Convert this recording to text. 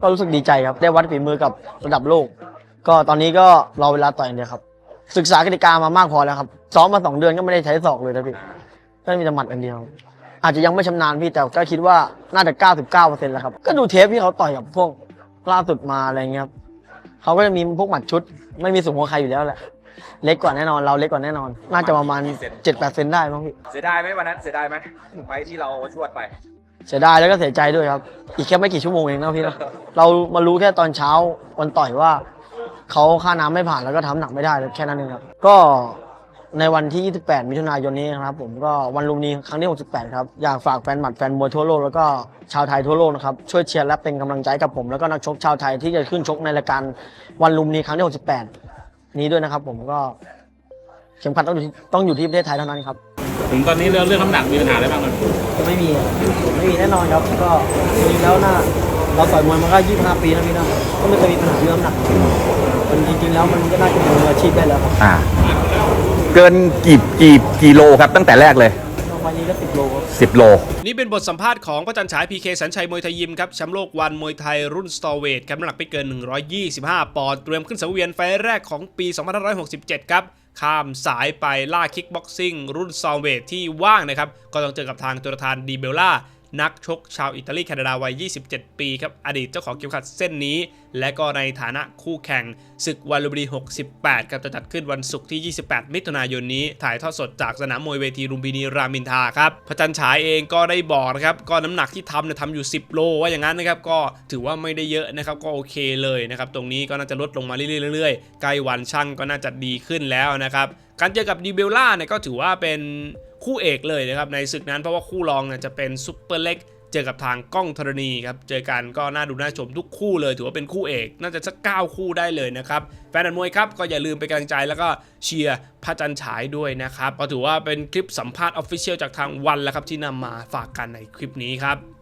ก็รู้สึกดีใจครับ ได้วัดฝีมือกับระดับโลก ก็ตอนนี้ก็รอเวลาต่อยอย่างเดียวครับ ศึกษากติกามามากพอแล้วครับ ซ้อมมาสองเดือนก็ไม่ได้ใช้ศอกเลยนะพี่ ก็มีแต่หมัดอันเดียว อาจจะยังไม่ชำนาญพี่แต่ก็คิดว่าน่าจะ 99%แล้วครับ ก็ดูเทปที่เขาต่อยกับพวกล่าสุดมาอะไรเงี้ยครับเขาก็จะมีพวกหมัดชุด ไม่มีสูงกว่าใครอยู่แล้วแหละ เล็กกว่าแน่นอน เราเล็กกว่าแน่นอน น่าจะประมาณ7-8%ได้มั้งพี่ เสียดายไหมวันนั้นเสียดายไหมไฟที่เราชวดไป เสียดายแล้วก็เสียใจด้วยครับ อีกแค่ไม่กี่ชั่วโมงเองนะพี่นะเรามารู้แค่ตอนเช้าวันต่อยว่าเขาค่าน้ำไม่ผ่านแล้วก็ทำหนักไม่ได้แค่นั้นเองครับ ก็ในวันที่ 28 มิถุนายนนี้นะครับ ผมก็วันลุมนีครั้งที่ 68 ครับ อยากฝากแฟนหมัดแฟนมวยทั่วโลกแล้วก็ชาวไทยทั่วโลกนะครับ ช่วยเชียร์และเป็นกำลังใจกับผม แล้วก็นักชกชาวไทยที่จะขึ้นชกในรายการวันลุมนีครั้งที่ 68 นี้ด้วยนะครับ ผมก็เข็มขัดต้องอยู่ต้องอยู่ที่ประเทศไทยเท่านั้นครับ ถึงตอนนี้เรื่องเรื่องน้ำหนักมีปัญหาอะไรบ้างครับไม่มีอะไม่มีแน่นอนครับก็จริงๆแล้วน่าเราต่อยมวยมาก็25ปีนะพี่นะก็ไม่เคยมีปัญหาเรื่องน้ำหนักมันจริงๆแล้วมันก็น่าจะเป็นมืออาชีพได้แล้วครับอ่า เกินกี่กี่กี่โลครับตั้งแต่แรกเลย ประมาณนี้ก็10โลครับ 10 โล นี่เป็นบทสัมภาษณ์ของพระจันทร์ฉายพีเคสัญชัยมวยไทยยิมครับแชมป์โลกวันมวยไทยรุ่นสตอเวทครับน้ำหนักไม่เกิน 125 ปอนด์เตรียมขึ้นสังเวียนไฟล์แรกของปี 2567 ครับ ข้ามสายไปล่าคิกบ็อกซิ่งรุ่นซอเวทที่ว่างนะครับ ก็ต้องเจอกับทางตัวทานดีเบลล่า นักชกชาวอิตาลีแคนาดาวัย 27 ปีครับอดีตเจ้าของเข็มขัดเส้นนี้ และก็ในฐานะคู่แข่งศึกวันลุมพินี 68 ครับจะจัดขึ้นวันศุกร์ที่ 28 มิถุนายนนี้ ถ่ายทอดสดจากสนามมวยเวทีลุมพินีรามินทาครับพระจันฉายเองก็ได้บอกนะครับก็น้ำหนักที่ทำเนี่ยทำอยู่ 10 โลว่าอย่างนั้นนะครับก็ถือว่าไม่ได้เยอะนะครับก็โอเคเลยนะครับตรงนี้ก็น่าจะลดลงมาเรื่อยๆใกล้วันช่างก็น่าจะดีขึ้นแล้วนะครับการเจอกับดีเบลล่าเนี่ยก็ถือว่าเป็น คู่เอกเลยนะครับในศึกนั้นเพราะว่าคู่รองเนี่ยจะเป็นซุปเปอร์เล็กเจอกับทางกล้องธรณีครับ เจอกันก็น่าดูน่าชมทุกคู่เลย ถือว่าเป็นคู่เอก น่าจะสักเก้าคู่ได้เลยนะครับ แฟนนันมวยครับ ก็อย่าลืมไปกำลังใจแล้วก็เชียร์พระจันฉายด้วยนะครับ ก็ถือว่าเป็นคลิปสัมภาษณ์ออฟฟิเชียลจากทางวันแล้วครับที่นำมาฝากกันในคลิปนี้ครับ